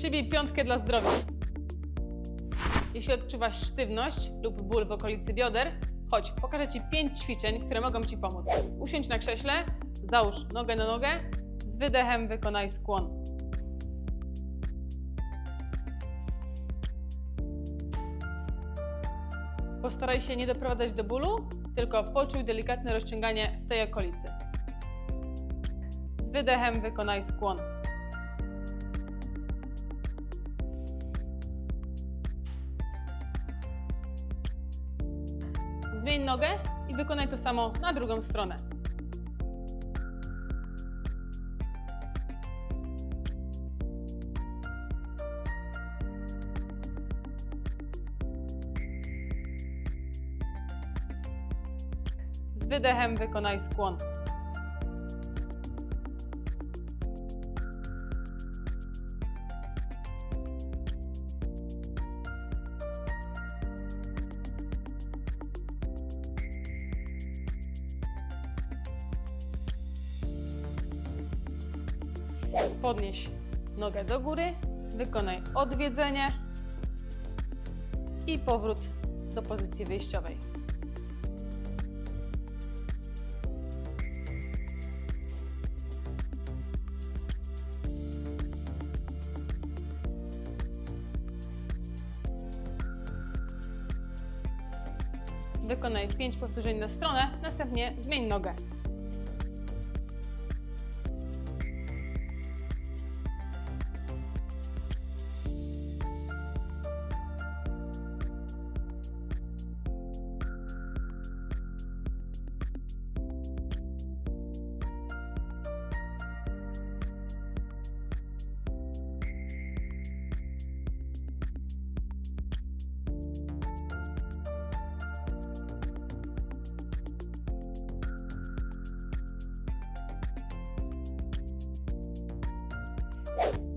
Przybij piątkę dla zdrowia. Jeśli odczuwasz sztywność lub ból w okolicy bioder, chodź, pokażę Ci pięć ćwiczeń, które mogą Ci pomóc. Usiądź na krześle, załóż nogę na nogę, z wydechem wykonaj skłon. Postaraj się nie doprowadzać do bólu, tylko poczuj delikatne rozciąganie w tej okolicy. Z wydechem wykonaj skłon. Zmień nogę i wykonaj to samo na drugą stronę. Z wydechem wykonaj skłon. Podnieś nogę do góry, wykonaj odwiedzenie i powrót do pozycji wyjściowej. Wykonaj 5 powtórzeń na stronę, następnie zmień nogę.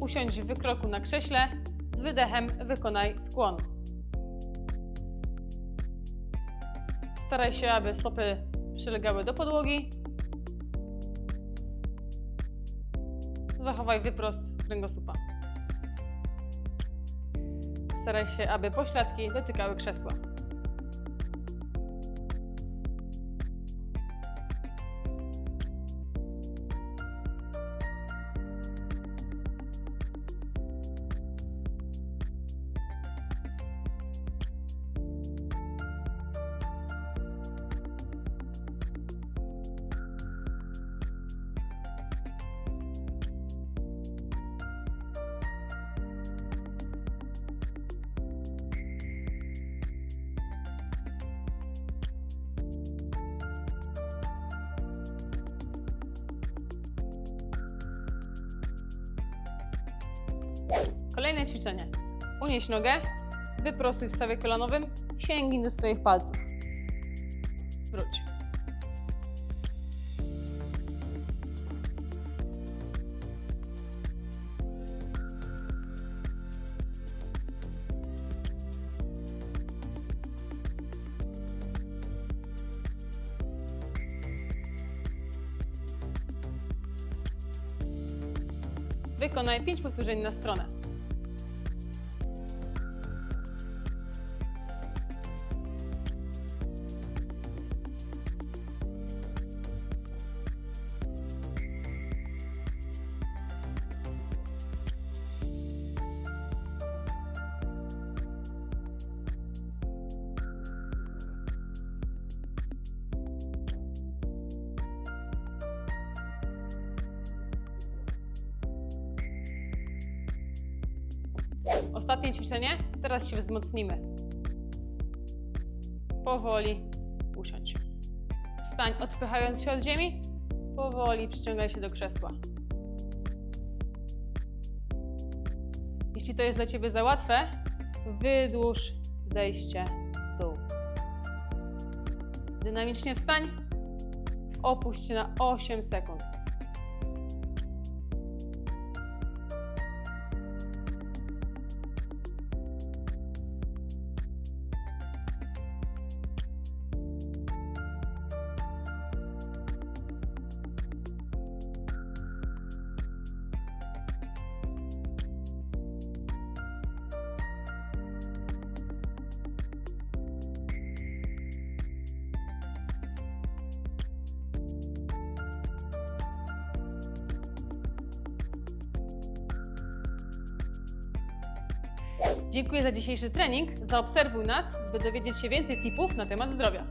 Usiądź w wykroku na krześle, z wydechem wykonaj skłon. Staraj się, aby stopy przylegały do podłogi. Zachowaj wyprost kręgosłupa. Staraj się, aby pośladki dotykały krzesła. Kolejne ćwiczenie. Unieś nogę, wyprostuj w stawie kolanowym, sięgnij do swoich palców. Wróć. Wykonaj 5 powtórzeń na stronę. Ostatnie ćwiczenie. Teraz się wzmocnimy. Powoli usiądź. Stań odpychając się od ziemi. Powoli przyciągaj się do krzesła. Jeśli to jest dla Ciebie za łatwe, wydłuż zejście w dół. Dynamicznie wstań. Opuść się na 8 sekund. Dziękuję za dzisiejszy trening. Zaobserwuj nas, by dowiedzieć się więcej tipów na temat zdrowia.